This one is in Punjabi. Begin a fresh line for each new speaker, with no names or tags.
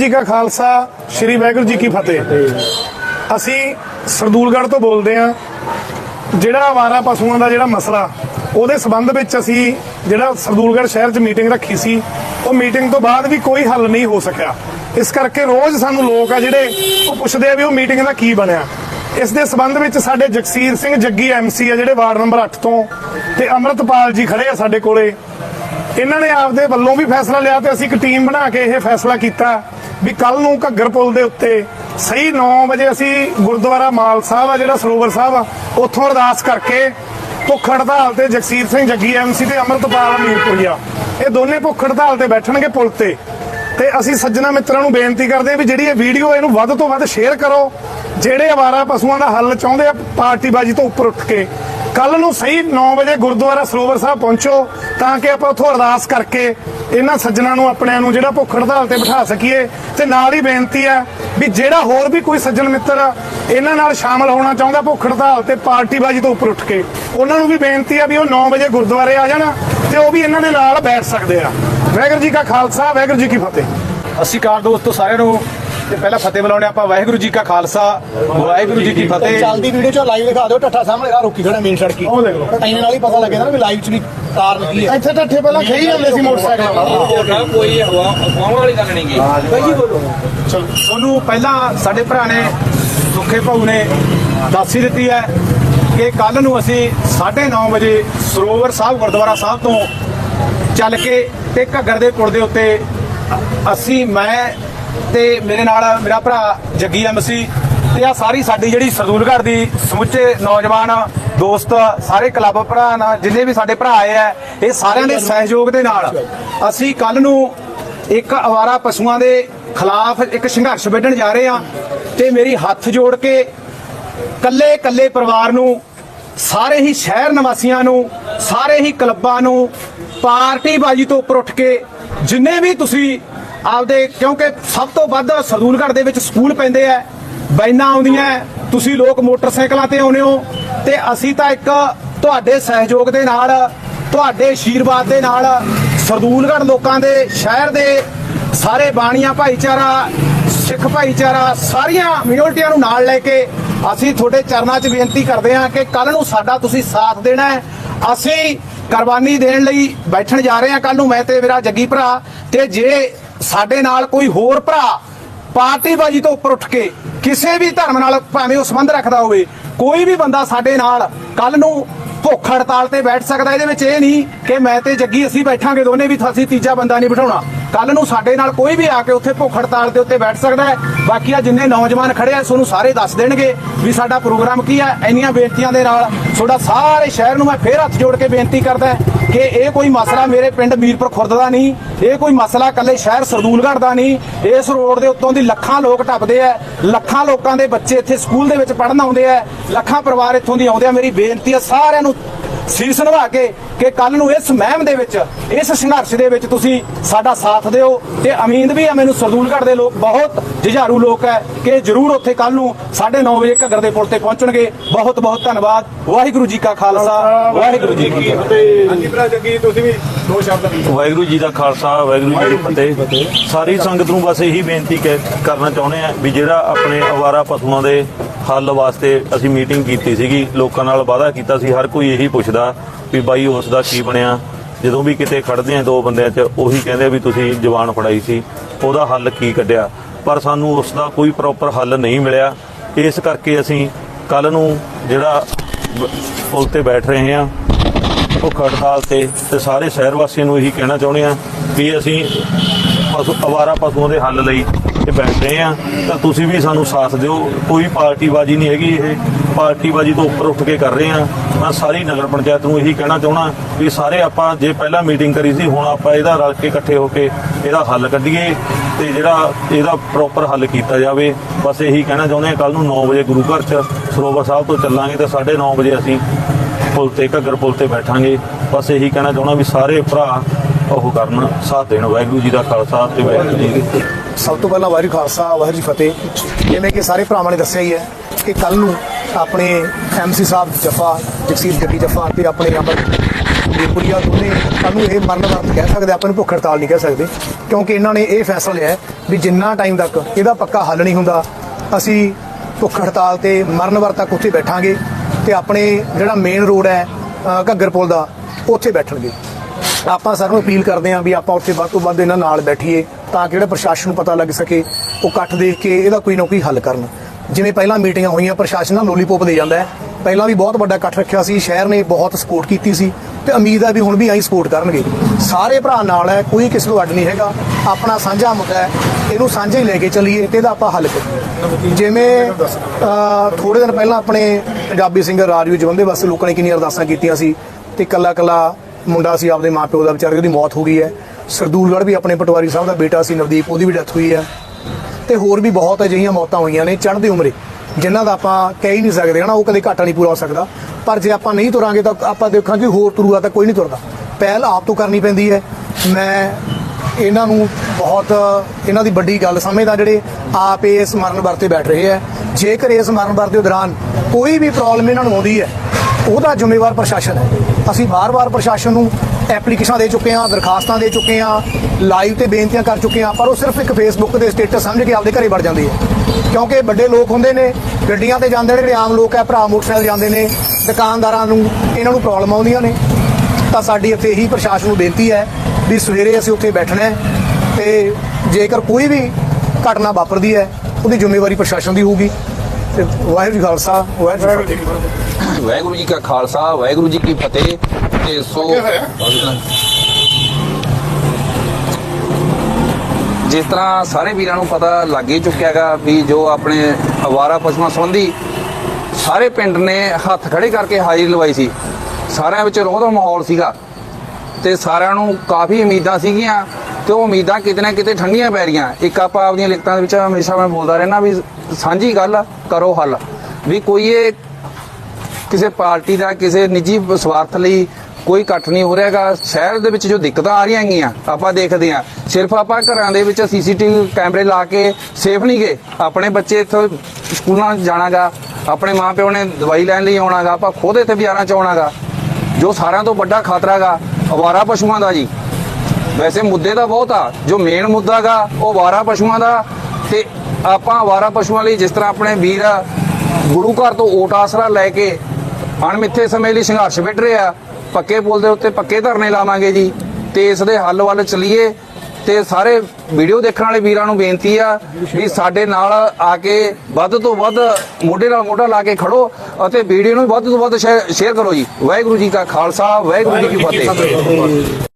ਜੀ ਕਾ ਖਾਲਸਾ, ਸ੍ਰੀ ਵਾਹਿਗੁਰੂ ਜੀ ਕੀ ਫਤਿਹ। ਅਸੀਂ ਸਰਦੂਲਗੜ੍ਹ ਤੋਂ ਬੋਲਦੇ ਹਾਂ। ਜਿਹੜਾ ਆਵਾਰਾ ਪਸ਼ੂਆਂ ਦਾ ਜਿਹੜਾ ਮਸਲਾ, ਉਹਦੇ ਸਬੰਧ ਵਿੱਚ ਅਸੀਂ ਜਿਹੜਾ ਸਰਦੂਲਗੜ੍ਹ ਸ਼ਹਿਰ 'ਚ ਮੀਟਿੰਗ ਰੱਖੀ ਸੀ, ਉਹ ਮੀਟਿੰਗ ਤੋਂ ਬਾਅਦ ਵੀ ਕੋਈ ਹੱਲ ਨਹੀਂ ਹੋ ਸਕਿਆ। ਇਸ ਕਰਕੇ ਰੋਜ਼ ਸਾਨੂੰ ਲੋਕ ਆ ਜਿਹੜੇ, ਉਹ ਪੁੱਛਦੇ ਆ ਵੀ ਉਹ ਮੀਟਿੰਗ ਦਾ ਕੀ ਬਣਿਆ। ਇਸ ਦੇ ਸਬੰਧ ਵਿੱਚ ਸਾਡੇ ਜਗਸੀਰ ਸਿੰਘ ਜੱਗੀ ਐਮਸੀ ਆ ਜਿਹੜੇ ਵਾਰਡ ਨੰਬਰ 8 ਤੋਂ, ਤੇ ਅਮਰਤਪਾਲ ਜੀ ਖੜੇ ਆ ਸਾਡੇ ਕੋਲੇ। ਇਹਨਾਂ ਨੇ ਆਪਦੇ ਵੱਲੋਂ ਵੀ ਫੈਸਲਾ ਲਿਆ ਤੇ ਅਸੀਂ ਇੱਕ ਟੀਮ ਬਣਾ ਕੇ ਇਹ ਫੈਸਲਾ ਕੀਤਾ। ਵੀ ਕੱਲ ਨੂੰ ਘੱਗਰ ਪੁਲ ਦੇ ਉੱਤੇ ਸਹੀ 9 ਵਜੇ ਅਸੀਂ ਗੁਰਦੁਆਰਾ ਮਾਲ ਸਾਹਿਬ ਆ, ਜਿਹੜਾ ਸਰੋਵਰ ਸਾਹਿਬ ਆ, ਉੱਥੋਂ ਅਰਦਾਸ ਕਰਕੇ ਭੁੱਖ ਹੜਤਾਲ ਤੇ ਜਗਸੀਰ ਸਿੰਘ ਜੱਗੀ ਐਮਸੀ ਤੇ ਅਮਰਤਪਾਲ ਮੀਰਪੁਰੀਆ, ਇਹ ਦੋਨੇ ਭੁੱਖ ਹੜਤਾਲ ਤੇ ਬੈਠਣਗੇ ਪੁਲ ਤੇ। ਤੇ ਅਸੀਂ ਸੱਜਣਾ ਮਿੱਤਰਾਂ ਨੂੰ ਬੇਨਤੀ ਕਰਦੇ ਹਾਂ ਵੀ ਜਿਹੜੀ ਇਹ ਵੀਡੀਓ ਇਹਨੂੰ ਵੱਧ ਤੋਂ ਵੱਧ ਸ਼ੇਅਰ ਕਰੋ, ਜਿਹੜੇ ਆਵਾਰਾ ਪਸ਼ੂਆਂ ਦਾ ਹੱਲ ਚਾਹੁੰਦੇ ਆ ਪਾਰਟੀਬਾਜ਼ੀ ਤੋਂ ਉੱਪਰ ਉੱਠ ਕੇ। ਕੱਲ ਨੂੰ ਸਹੀ 9 ਵਜੇ ਗੁਰਦੁਆਰਾ ਸਰੋਵਰ ਸਾਹਿਬ ਪਹੁੰਚੋ ਤਾਂ ਕਿ ਆਪਾਂ ਉੱਥੋਂ ਅਰਦਾਸ ਕਰਕੇ ਇਹਨਾਂ ਸੱਜਣਾ ਨੂੰ, ਆਪਣਿਆਂ ਨੂੰ ਜਿਹੜਾ ਭੁੱਖ ਹੜਤਾਲ ਤੇ ਬਿਠਾ ਸਕੀਏ। ਤੇ ਨਾਲ ਹੀ ਬੇਨਤੀ ਹੈ ਵੀ ਜਿਹੜਾ ਹੋਰ ਵੀ ਕੋਈ ਸੱਜਣ ਮਿੱਤਰ ਇਹਨਾਂ ਨਾਲ ਸ਼ਾਮਲ ਹੋਣਾ ਚਾਹੁੰਦਾ ਭੁੱਖ ਹੜਤਾਲ ਤੇ ਪਾਰਟੀਬਾਜ਼ੀ ਤੋਂ ਉੱਪਰ ਉੱਠ ਕੇ, ਉਹਨਾਂ ਨੂੰ ਵੀ ਬੇਨਤੀ ਹੈ ਵੀ ਉਹ 9 ਵਜੇ ਗੁਰਦੁਆਰੇ ਆ ਜਾਣ ਤੇ ਉਹ ਵੀ ਇਹਨਾਂ ਦੇ ਨਾਲ ਬੈਠ ਸਕਦੇ ਆ। ਵਾਹਿਗੁਰੂ ਜੀ ਕਾ ਖਾਲਸਾ, ਵਾਹਿਗੁਰੂ ਜੀ ਕੀ ਫਤਿਹ।
ਅਸੀਂ ਕਾਰ ਦੋਸਤੋ, ਸਾਰਿਆਂ ਨੂੰ। ਤੇ ਪਹਿਲਾਂ ਫਤਿਹ ਬੁਲਾਉਣੇ ਆਪਾਂ। ਵਾਹਿਗੁਰੂ ਜੀ ਕਾ ਖਾਲਸਾ ਵਾਹਿਗੁਰੂ ਜੀ ਕੀ ਫਤਿਹ।
ਚੱਲਦੀ ਵੀਡੀਓ ਚ ਲਾਈਵ ਦਿਖਾ ਦਿਓ ਟੱਠਾ ਸਾਹਮਣੇ ਆ ਰੋਕੀ ਖੜਾ ਮੇਨ ਸੜਕ ਕੀ
ਉਹ ਦੇਖ ਲਓ।
ਇੰਨੇ ਨਾਲ ਹੀ ਪਤਾ ਲੱਗੇਗਾ ਨਾ ਵੀ ਲਾਈਵ ਚ ਵੀ ਕਾਰਨ ਕੀ ਹੈ।
ਇੱਥੇ ਠੱਠੇ ਪਹਿਲਾਂ ਖੇਈ ਜਾਂਦੇ ਸੀ ਮੋਟਰਸਾਈਕਲਾਂ
ਕੋਈ ਹਵਾ ਅਫਵਾਹਾਂ ਵਾਲੀ ਗੱਲ ਨਹੀਂ ਗੀ।
ਤੁਹਾਨੂੰ ਪਹਿਲਾਂ ਸਾਡੇ ਭਰਾ ਨੇ ਸੁੱਖੇ ਭਾਊ ਨੇ ਦੱਸ ਹੀ ਦਿੱਤੀ ਹੈ ਕਿ ਕੱਲ ਨੂੰ ਅਸੀਂ 9:30 ਵਜੇ ਸਰੋਵਰ ਸਾਹਿਬ ਗੁਰਦੁਆਰਾ ਸਾਹਿਬ ਤੋਂ ਚੱਲ ਕੇ ਤੇ ਘੱਗਰ ਦੇ ਪੁਲ ਦੇ ਉੱਤੇ ਅਸੀਂ ਮੈਂ ਤੇ ਮੇਰੇ ਨਾਲ ਮੇਰਾ ਭਰਾ ਜੱਗੀ ਐਮਸੀ ਤੇ ਆ ਸਾਰੀ ਸਾਡੀ ਜਿਹੜੀ ਸਰਦੂਲਗੜ੍ਹ ਦੀ ਸਮੁੱਚੇ ਨੌਜਵਾਨ, ਦੋਸਤ, ਸਾਰੇ ਕਲੱਬ ਭਰਾ ਨਾਲ ਜਿੰਨੇ ਵੀ ਸਾਡੇ ਭਰਾ ਆਏ ਆ, ਇਹ ਸਾਰਿਆਂ ਦੇ ਸਹਿਯੋਗ ਦੇ ਨਾਲ ਅਸੀਂ ਕੱਲ ਨੂੰ ਇੱਕ ਅਵਾਰਾ ਪਸ਼ੂਆਂ ਦੇ ਖਿਲਾਫ ਇੱਕ ਸੰਘਰਸ਼ ਵਿੱਢਣ ਜਾ ਰਹੇ ਆ ਤੇ ਮੇਰੀ ਹੱਥ ਜੋੜ ਕੇ ਕੱਲੇ ਕੱਲੇ ਪਰਿਵਾਰ ਨੂੰ, ਸਾਰੇ ਹੀ ਸ਼ਹਿਰ ਨਿਵਾਸੀਆਂ ਨੂੰ, ਸਾਰੇ ਹੀ ਕਲੱਬਾਂ ਨੂੰ ਪਾਰਟੀਬਾਜ਼ੀ ਤੋਂ ਉੱਪਰ ਉੱਠ ਕੇ ਜਿੰਨੇ ਵੀ ਤੁਸੀਂ ਆਪਦੇ, ਕਿਉਂਕਿ ਸਭ ਤੋਂ ਵੱਧ ਸਰਦੂਲਗੜ੍ਹ ਦੇ ਵਿੱਚ ਸਕੂਲ ਪੈਂਦੇ ਆ ਬੈਨਾਂ ਆਉਂਦੀਆਂ ਤੁਸੀਂ ਲੋਕ ਮੋਟਰਸਾਈਕਲਾਂ ਤੇ ਆਉਂਦੇ ਹੋ, ਤੇ ਅਸੀਂ ਤਾਂ ਇੱਕ ਤੁਹਾਡੇ ਸਹਿਯੋਗ ਦੇ ਨਾਲ, ਤੁਹਾਡੇ ਆਸ਼ੀਰਵਾਦ ਦੇ ਨਾਲ ਸਰਦੂਲਗੜ੍ਹ ਲੋਕਾਂ ਦੇ ਸ਼ਹਿਰ ਦੇ ਸਾਰੇ ਬਾਣੀਆਂ ਭਾਈਚਾਰਾ, ਸਿੱਖ ਭਾਈਚਾਰਾ, ਸਾਰੀਆਂ ਮਿਨੋਰਟੀਆਂ ਨੂੰ ਨਾਲ ਲੈ ਕੇ ਅਸੀਂ ਤੁਹਾਡੇ ਚਰਨਾਂ 'ਚ ਬੇਨਤੀ ਕਰਦੇ ਹਾਂ ਕਿ ਕੱਲ ਨੂੰ ਸਾਡਾ ਤੁਸੀਂ ਸਾਥ ਦੇਣਾ ਹੈ। ਅਸੀਂ ਕੁਰਬਾਨੀ ਦੇਣ ਲਈ ਬੈਠਣ ਜਾ ਰਹੇ ਹਾਂ। ਕੱਲ ਨੂੰ ਮੈਂ ਤੇ ਮੇਰਾ ਜੱਗੀ ਭਰਾ, ਤੇ ਜੇ ਸਾਡੇ ਨਾਲ ਕੋਈ ਹੋਰ ਭਰਾ ਪਾਰਟੀਬਾਜ਼ੀ ਤੋਂ ਉੱਪਰ ਉੱਠ ਕੇ ਕਿਸੇ ਵੀ ਧਰਮ ਨਾਲ ਭਾਵੇਂ ਉਹ ਸੰਬੰਧ ਰੱਖਦਾ ਹੋਵੇ, ਕੋਈ ਵੀ ਬੰਦਾ ਸਾਡੇ ਨਾਲ ਕੱਲ ਨੂੰ ਭੁੱਖ ਹੜਤਾਲ ਤੇ ਬੈਠ ਸਕਦਾ, ਇਹਦੇ ਵਿੱਚ ਇਹ ਨਹੀਂ ਕਿ ਮੈਂ ਤੇ ਜੱਗੀ ਅਸੀਂ ਬੈਠਾਂਗੇ, ਦੋਨੇ ਵੀ ਅਸੀਂ ਤੀਜਾ ਬੰਦਾ ਨਹੀਂ ਬਿਠਾਉਣਾ। ਕੱਲ ਨੂੰ ਸਾਡੇ ਨਾਲ ਕੋਈ ਵੀ ਆ ਕੇ ਉੱਥੇ ਭੁੱਖ ਹੜਤਾਲ ਦੇ ਉੱਤੇ ਬੈਠ ਸਕਦਾ ਹੈ। ਬਾਕੀ ਆ ਜਿੰਨੇ ਨੌਜਵਾਨ ਖੜੇ ਆ ਤੁਹਾਨੂੰ ਸਾਰੇ ਦੱਸ ਦੇਣਗੇ ਵੀ ਸਾਡਾ ਪ੍ਰੋਗਰਾਮ ਕੀ ਹੈ ਇੰਨੀਆਂ ਬੇਨਤੀਆਂ ਦੇ ਨਾਲ ਤੁਹਾਡਾ ਸਾਰੇ ਸ਼ਹਿਰ ਨੂੰ ਮੈਂ ਫੇਰ ਹੱਥ ਜੋੜ ਕੇ ਬੇਨਤੀ ਕਰਦਾ ਕਿ ਇਹ ਕੋਈ ਮਸਲਾ ਮੇਰੇ ਪਿੰਡ ਮੀਰਪੁਰ ਖੁਰਦ ਦਾ ਨਹੀਂ, ਇਹ ਕੋਈ ਮਸਲਾ ਇਕੱਲੇ ਸ਼ਹਿਰ ਸਰਦੂਲਗੜ੍ਹ ਦਾ ਨਹੀਂ। ਇਸ ਰੋਡ ਦੇ ਉੱਤੋਂ ਦੀ ਲੱਖਾਂ ਲੋਕ ਟੱਪਦੇ ਆ, ਲੱਖਾਂ ਲੋਕਾਂ ਦੇ ਬੱਚੇ ਇੱਥੇ ਸਕੂਲ ਦੇ ਵਿੱਚ ਪੜ੍ਹਨ ਆਉਂਦੇ ਆ, ਲੱਖਾਂ ਪਰਿਵਾਰ ਇੱਥੋਂ ਦੀ ਆਉਂਦੇ ਆ। ਮੇਰੀ ਬੇਨਤੀ ਆ ਸਾਰਿਆਂ ਨੂੰ ਸੀਸ ਨਿਭਾ ਕੇ ਕਿ ਕੱਲ ਨੂੰ ਇਸ ਮਹਿਮ ਦੇ ਵਿੱਚ ਇਸ ਸੰਘਰਸ਼ ਦੇ ਵਿੱਚ ਤੁਸੀਂ ਸਾਡਾ ਸਾਥ ਦਿਓ। ਤੇ ਉਮੀਦ ਵੀ ਹੈ ਮੈਨੂੰ ਸਰਦੂਲਗੜ੍ਹ ਦੇ ਲੋਕ ਬਹੁਤ ਜੁਝਾਰੂ ਲੋਕ ਹੈ ਕਿ ਜਰੂਰ ਉੱਥੇ ਕੱਲ ਨੂੰ 9:30 ਵਜੇ ਘੱਗਰ ਦੇ ਪੁਲ ਤੇ ਪਹੁੰਚਣਗੇ। ਬਹੁਤ ਬਹੁਤ ਧੰਨਵਾਦ। ਵਾਹਿਗੁਰੂ ਜੀ ਕਾ ਖਾਲਸਾ। ਵਾਹਿਗੁਰੂ ਜੀ ਕੀ ਫਤਿਹ। ਹਾਂਜੀ ਭਰਾ ਜੱਗੀ ਤੁਸੀਂ ਵੀ ਦੋ ਸ਼ਬਦ
ਵਾਹਿਗੁਰੂ ਜੀ ਦਾ ਖਾਲਸਾ ਵਾਹਿਗੁਰੂ ਜੀ ਕੀ ਫਤਿਹ। ਸਾਰੀ ਸੰਗਤ ਨੂੰ ਬਸ ਇਹੀ ਬੇਨਤੀ ਕਰਨਾ ਚਾਹੁੰਦੇ ਆ ਵੀ ਜਿਹੜਾ ਆਪਣੇ ਅਵਾਰਾ ਪਸ਼ੂਆਂ ਦੇ ਹੱਲ ਵਾਸਤੇ ਅਸੀਂ ਮੀਟਿੰਗ ਕੀਤੀ ਸੀਗੀ, ਲੋਕਾਂ ਨਾਲ ਵਾਅਦਾ ਕੀਤਾ ਸੀ, ਹਰ ਕੋਈ ਇਹੀ ਪੁੱਛਦਾ ਵੀ ਬਾਈ ਉਸ ਦਾ ਕੀ ਬਣਿਆ। ਜਦੋਂ ਵੀ ਕਿਤੇ ਖੜਦੇ ਆ ਦੋ ਬੰਦਿਆਂ 'ਚ, ਉਹੀ ਕਹਿੰਦੇ ਵੀ ਤੁਸੀਂ ਜਵਾਨ ਫੜਾਈ ਸੀ, ਉਹਦਾ ਹੱਲ ਕੀ ਕੱਢਿਆ। ਪਰ ਸਾਨੂੰ ਉਸ ਦਾ ਕੋਈ ਪ੍ਰੋਪਰ ਹੱਲ ਨਹੀਂ ਮਿਲਿਆ। ਇਸ ਕਰਕੇ ਅਸੀਂ ਕੱਲ ਨੂੰ ਜਿਹੜਾ ਬ- ਪੁਲ ਤੇ ਬੈਠ ਰਹੇ ਆ ਉਹ ਹੜਤਾਲ ਤੇ ਤੇ ਸਾਰੇ ਸ਼ਹਿਰ ਵਾਸੀਆਂ ਨੂੰ ਇਹੀ ਕਹਿਣਾ ਚਾਹੁੰਦੇ ਆ ਵੀ ਅਸੀਂ ਪਸ਼ੂ, ਅਵਾਰਾ ਪਸ਼ੂਆਂ ਦੇ ਹੱਲ ਲਈ ਤੇ ਬੈਠ ਰਹੇ ਆ, ਤਾਂ ਤੁਸੀਂ ਵੀ ਸਾਨੂੰ ਸਾਥ ਦਿਓ। ਕੋਈ ਪਾਰਟੀਬਾਜ਼ੀ ਨਹੀਂ ਹੈਗੀ ਇਹ। ਪਾਰਟੀਬਾਜ਼ੀ ਤੋਂ ਉੱਪਰ ਉੱਠ ਕੇ ਕਰ ਰਹੇ ਆ। ਮੈਂ ਸਾਰੀ ਨਗਰ ਪੰਚਾਇਤ ਨੂੰ ਇਹੀ ਕਹਿਣਾ ਚਾਹਣਾ ਵੀ ਸਾਰੇ ਆਪਾਂ ਜੇ ਪਹਿਲਾਂ ਮੀਟਿੰਗ ਕਰੀ ਸੀ, ਹੁਣ ਆਪਾਂ ਇਹਦਾ ਰਲ ਕੇ ਇਕੱਠੇ ਹੋ ਕੇ ਇਹਦਾ ਹੱਲ ਕੱਢੀਏ ਤੇ ਜਿਹੜਾ ਇਹਦਾ ਪ੍ਰੋਪਰ ਹੱਲ ਕੀਤਾ ਜਾਵੇ। ਬਸ ਇਹੀ ਕਹਿਣਾ ਚਾਹੁੰਦੇ ਆ ਕੱਲ ਨੂੰ 9 ਵਜੇ ਗੁਰੂ ਘਰ ਚ ਸਰੋਵਰ ਸਾਹਿਬ ਤੋਂ ਚੱਲਾਂਗੇ ਤੇ 9:30 ਵਜੇ ਅਸੀਂ ਪੁਲ ਤੇ, ਘੱਗਰ ਪੁਲ ਤੇ ਬੈਠਾਂਗੇ। ਬਸ ਇਹੀ ਕਹਿਣਾ ਚਾਹੁੰਦਾ ਵੀ ਸਾਰੇ ਭਰਾ ਉਹ ਕਰਨ। ਸਾਥ ਦੇਣ। ਵਾਹਿਗੁਰੂ ਜੀ ਦਾ ਖਾਲਸਾ ਤੇ ਵਾਹਿਗੁਰੂ ਜੀ
ਸਭ ਤੋਂ ਪਹਿਲਾਂ ਵਾਹਿਗੁਰੂ ਖਾਲਸਾ, ਵਾਹਿਗੁਰੂ ਜੀ ਫਤਿਹ। ਜਿਵੇਂ ਕਿ ਸਾਰੇ ਭਰਾਵਾਂ ਨੇ ਦੱਸਿਆ ਹੀ ਹੈ ਕਿ ਕੱਲ ਨੂੰ ਆਪਣੇ ਐਮਸੀ ਸਾਹਿਬ ਜਫਾ, ਜਗਸੀਰ ਜੱਗੀ ਜਫਾ ਤੇ ਆਪਣੇ ਅਮਰ ਦੇਪੁਰੀਆ ਦੋਨੇ ਸਾਨੂੰ ਇਹ ਮਰਨ ਵਰਤ ਕਹਿ ਸਕਦੇ ਆਪਾਂ ਨੂੰ ਭੁੱਖ ਹੜਤਾਲ ਨਹੀਂ ਕਹਿ ਸਕਦੇ। ਕਿਉਂਕਿ ਇਹਨਾਂ ਨੇ ਇਹ ਫੈਸਲਾ ਲਿਆ ਵੀ ਜਿੰਨਾ ਟਾਈਮ ਤੱਕ ਇਹਦਾ ਪੱਕਾ ਹੱਲ ਨਹੀਂ ਹੁੰਦਾ, ਅਸੀਂ ਭੁੱਖ ਹੜਤਾਲ ਤੇ ਮਰਨ ਵਰਤ ਤੱਕ ਉੱਥੇ ਬੈਠਾਂਗੇ ਤੇ ਆਪਣੇ ਜਿਹੜਾ ਮੇਨ ਰੋਡ ਹੈ ਘੱਗਰ ਪੁਲ ਦਾ, ਉੱਥੇ ਬੈਠਣਗੇ। ਆਪਾਂ ਸਾਰਿਆਂ ਨੂੰ ਅਪੀਲ ਕਰਦੇ ਹਾਂ ਵੀ ਆਪਾਂ ਉੱਥੇ ਵੱਧ ਤੋਂ ਵੱਧ ਇਹਨਾਂ ਨਾਲ ਬੈਠੀਏ। ਤਾਂ ਕਿ ਜਿਹੜਾ ਪ੍ਰਸ਼ਾਸਨ ਨੂੰ ਪਤਾ ਲੱਗ ਸਕੇ ਉਹ ਇਕੱਠ ਦੇਖ ਕੇ ਇਹਦਾ ਕੋਈ ਨਾ ਕੋਈ ਹੱਲ ਕਰਨ। ਜਿਵੇਂ ਪਹਿਲਾਂ ਮੀਟਿੰਗਾਂ ਹੋਈਆਂ ਪ੍ਰਸ਼ਾਸਨ ਨਾਲ ਲੋਲੀਪੋਪ ਦੇ ਜਾਂਦਾ ਹੈ। ਪਹਿਲਾਂ ਵੀ ਬਹੁਤ ਵੱਡਾ ਇਕੱਠ ਰੱਖਿਆ ਸੀ ਸ਼ਹਿਰ ਨੇ ਬਹੁਤ ਸਪੋਰਟ ਕੀਤੀ ਸੀ ਤੇ ਉਮੀਦ ਹੈ ਵੀ ਹੁਣ ਵੀ ਆਈ ਸਪੋਰਟ ਕਰਨਗੇ। ਸਾਰੇ ਭਰਾ ਨਾਲ ਹੈ ਕੋਈ ਕਿਸੇ ਤੋਂ ਅੱਡ ਨਹੀਂ ਹੈਗਾ। ਆਪਣਾ ਸਾਂਝਾ ਮੁੱਦਾ ਹੈ ਇਹਨੂੰ ਸਾਂਝੇ ਹੀ ਲੈ ਕੇ ਚੱਲੀਏ ਤੇ ਇਹਦਾ ਆਪਾਂ ਹੱਲ ਕਰੀਏ। ਜਿਵੇਂ ਅਹ, ਥੋੜੇ ਦਿਨ ਪਹਿਲਾਂ ਆਪਣੇ ਪੰਜਾਬੀ ਸਿੰਗਰ ਰਾਜਵੀਰ ਜਵੰਦੇ ਵਾਸਤੇ ਲੋਕਾਂ ਨੇ ਕਿੰਨੀਆਂ ਅਰਦਾਸਾਂ ਕੀਤੀਆਂ ਸੀ ਤੇ ਕੱਲਾ ਕੱਲਾ ਮੁੰਡਾ ਸੀ ਆਪਦੇ ਮਾਪਿਓ ਦਾ ਵਿਚਾਰੇ ਦੀ ਮੌਤ ਹੋ ਗਈ ਹੈ। ਸਰਦੂਲਗੜ੍ਹ ਵੀ ਆਪਣੇ ਪਟਵਾਰੀ ਸਾਹਿਬ ਦਾ ਬੇਟਾ ਸੀ ਨਵਦੀਪ, ਉਹਦੀ ਵੀ ਡੈਥ ਹੋਈ ਹੈ ਤੇ ਹੋਰ ਵੀ ਬਹੁਤ ਅਜਿਹੀਆਂ ਮੌਤਾਂ ਹੋਈਆਂ ਨੇ ਚੜ੍ਹਦੀ ਉਮਰੇ, ਜਿਨ੍ਹਾਂ ਦਾ ਆਪਾਂ ਕਹਿ ਹੀ ਨਹੀਂ ਸਕਦੇ, ਹਨਾ, ਉਹ ਕਦੇ ਘਾਟਾ ਨਹੀਂ ਪੂਰਾ ਹੋ ਸਕਦਾ। ਪਰ ਜੇ ਆਪਾਂ ਨਹੀਂ ਤੁਰਾਂਗੇ ਤਾਂ ਆਪਾਂ ਦੇਖਾਂਗੇ ਹੋਰ ਤੁਰੂਗਾ ਤਾਂ ਕੋਈ ਨਹੀਂ ਤੁਰਦਾ। ਪਹਿਲ ਆਪ ਤੋਂ ਕਰਨੀ ਪੈਂਦੀ ਹੈ। ਮੈਂ ਇਹਨਾਂ ਨੂੰ ਬਹੁਤ, ਇਹਨਾਂ ਦੀ ਵੱਡੀ ਗੱਲ ਸਮਝਦਾ ਜਿਹੜੇ ਆਪ ਇਸ ਮਰਨ ਵਰਤੇ ਬੈਠ ਰਹੇ ਹੈ। ਜੇਕਰ ਇਸ ਮਰਨ ਵਰਤ ਦੇ ਦੌਰਾਨ ਕੋਈ ਵੀ ਪ੍ਰੋਬਲਮ ਇਹਨਾਂ ਨੂੰ ਆਉਂਦੀ ਹੈ, ਉਹਦਾ ਜ਼ਿੰਮੇਵਾਰ ਪ੍ਰਸ਼ਾਸਨ ਹੈ। ਅਸੀਂ ਵਾਰ-ਵਾਰ ਪ੍ਰਸ਼ਾਸਨ ਨੂੰ ਐਪਲੀਕੇਸ਼ਨਾਂ ਦੇ ਚੁੱਕੇ ਹਾਂ, ਦਰਖਾਸਤਾਂ ਦੇ ਚੁੱਕੇ ਹਾਂ ਲਾਈਵ ਤੇ ਬੇਨਤੀਆਂ ਕਰ ਚੁੱਕੇ ਹਾਂ, ਪਰ ਉਹ ਸਿਰਫ ਇੱਕ ਫੇਸਬੁੱਕ ਦੇ ਸਟੇਟਸ ਸਮਝ ਕੇ ਆਪਦੇ ਘਰੇ ਵੜ ਜਾਂਦੇ ਹੈ ਕਿਉਂਕਿ ਵੱਡੇ ਲੋਕ ਹੁੰਦੇ ਨੇ, ਗੱਡੀਆਂ ਤੇ ਜਾਂਦੇ ਨੇ ਜਿਹੜੇ ਆਮ ਲੋਕ ਹੈ ਭਰਾ ਮੋਟਰਸਾਈਕਲ ਜਾਂਦੇ ਨੇ, ਦੁਕਾਨਦਾਰਾਂ ਨੂੰ, ਇਹਨਾਂ ਨੂੰ ਪ੍ਰੋਬਲਮ ਆਉਂਦੀਆਂ ਨੇ। ਤਾਂ ਸਾਡੀ ਇੱਥੇ ਇਹੀ ਪ੍ਰਸ਼ਾਸਨ ਨੂੰ ਬੇਨਤੀ ਹੈ ਵੀ ਸਵੇਰੇ ਅਸੀਂ ਉੱਥੇ ਬੈਠਣਾ ਹੈ ਤੇ ਜੇਕਰ ਕੋਈ ਵੀ ਘਟਨਾ ਵਾਪਰਦੀ ਹੈ, ਉਹਦੀ ਜ਼ਿੰਮੇਵਾਰੀ ਪ੍ਰਸ਼ਾਸਨ ਦੀ ਹੋਊਗੀ। ਤੇ ਵਾਹਿਗੁਰੂ ਜੀ ਖਾਲਸਾ, ਵਾਹਿਗੁਰੂ ਜੀ ਕੀ ਫਤਿਹ।
ਵਾਹਿਗੁਰੂ ਜੀ ਕਾ ਖਾਲਸਾ, ਵਾਹਿਗੁਰੂ ਜੀ ਕੀ ਫਤਿਹ। ਤੇ ਸੋ ਜਿਸ ਤਰ੍ਹਾਂ ਸਾਰੇ ਵੀਰਾਂ ਨੂੰ ਪਤਾ ਲੱਗ ਹੀ ਚੁੱਕਿਆਗਾ ਵੀ ਜੋ ਆਪਣੇ ਅਵਾਰਾ ਪਸ਼ੂਆਂ ਸੰਬੰਧੀ ਸਾਰੇ ਪਿੰਡ ਨੇ ਹੱਥ ਖੜੇ ਕਰਕੇ ਹਾਜ਼ਰੀ ਲਵਾਈ ਸੀ। ਸਾਰਿਆਂ ਵਿੱਚ ਰੋਹ ਦਾ ਮਾਹੌਲ ਸੀਗਾ ਤੇ ਸਾਰਿਆਂ ਨੂੰ ਕਾਫੀ ਉਮੀਦਾਂ ਸੀਗੀਆਂ ਤੇ ਉਹ ਉਮੀਦਾਂ ਕਿਤੇ ਨਾ ਕਿਤੇ ਠੰਡੀਆਂ ਪੈ ਰਹੀਆਂ। ਇੱਕ ਆਪਾਂ ਆਪਣੀਆਂ ਲਿਖਤਾਂ ਦੇ ਵਿੱਚ ਹਮੇਸ਼ਾ ਮੈਂ ਬੋਲਦਾ ਰਹਿਣਾ ਵੀ ਸਾਂਝੀ ਗੱਲ ਕਰੋ ਹੱਲ। ਵੀ ਕੋਈ ਇਹ ਕਿਸੇ ਪਾਰਟੀ ਦਾ ਕਿਸੇ ਨਿੱਜੀ ਸਵਾਰਥ ਲਈ ਕੋਈ ਇਕੱਠ ਨਹੀਂ ਹੋ ਰਿਹਾਗਾ ਸ਼ਹਿਰ ਦੇ ਵਿੱਚ ਜੋ ਦਿੱਕਤਾਂ ਆ ਰਹੀਆਂ ਹੈਗੀਆਂ, ਆਪਾਂ ਦੇਖਦੇ ਹਾਂ। ਸਿਰਫ ਆਪਾਂ ਘਰਾਂ ਦੇ ਵਿੱਚ ਸੀਸੀਟੀਵੀ ਕੈਮਰੇ ਲਾ ਕੇ ਸੇਫ ਨਹੀਂ ਗਏ। ਆਪਣੇ ਬੱਚੇ ਇੱਥੋਂ ਸਕੂਲਾਂ 'ਚ ਜਾਣਾਗਾ, ਆਪਣੇ ਮਾਪਿਓ ਨੇ ਦਵਾਈ ਲੈਣ ਲਈ ਆਉਣਾਗਾ, ਆਪਾਂ ਖੁਦ ਇੱਥੇ ਬਾਜ਼ਾਰਾਂ 'ਚ ਆਉਣਾਗਾ। ਜੋ ਸਾਰਿਆਂ ਤੋਂ ਵੱਡਾ ਖਤਰਾਗਾ ਅਵਾਰਾ ਪਸ਼ੂਆਂ ਦਾ ਜੀ। ਵੈਸੇ ਮੁੱਦੇ ਦਾ ਬਹੁਤ ਆ। ਜੋ ਮੇਨ ਮੁੱਦਾਗਾ ਉਹ ਅਵਾਰਾ ਪਸ਼ੂਆਂ ਦਾ। ਤੇ ਆਪਾਂ ਅਵਾਰਾ ਪਸ਼ੂਆਂ ਲਈ ਜਿਸ ਤਰ੍ਹਾਂ ਆਪਣੇ ਵੀਰ ਗੁਰੂ ਘਰ ਤੋਂ ਓਟ ਆਸਰਾ ਲੈ ਕੇ ਅਣਮਿੱਥੇ ਸਮੇਂ ਲਈ ਸੰਘਰਸ਼ ਵਿੱਢ ਰਹੇ ਆ ਪੱਕੇ ਪੁਲ ਦੇ ਉੱਤੇ ਪੱਕੇ ਧਰਨੇ ਲਾਵਾਂਗੇ ਜੀ ਤੇ ਇਸ ਦੇ ਹੱਲ ਵੱਲ ਚੱਲੀਏ ਤੇ ਸਾਰੇ ਵੀਡੀਓ ਦੇਖਣ ਵਾਲੇ ਵੀਰਾਂ ਨੂੰ ਬੇਨਤੀ ਆ ਵੀ ਸਾਡੇ ਨਾਲ ਆ ਕੇ ਵੱਧ ਤੋਂ ਵੱਧ ਮੋਢੇ ਨਾਲ ਮੋਢਾ ਲਾ ਕੇ ਖੜੋ ਅਤੇ ਵੀਡੀਓ ਨੂੰ ਵੱਧ ਤੋਂ ਵੱਧ ਸ਼ੇਅਰ ਕਰੋ ਜੀ। ਵਾਹਿਗੁਰੂ ਜੀ ਕਾ ਖਾਲਸਾ ਵਾਹਿਗੁਰੂ ਜੀ ਕੀ ਫਤਿਹ।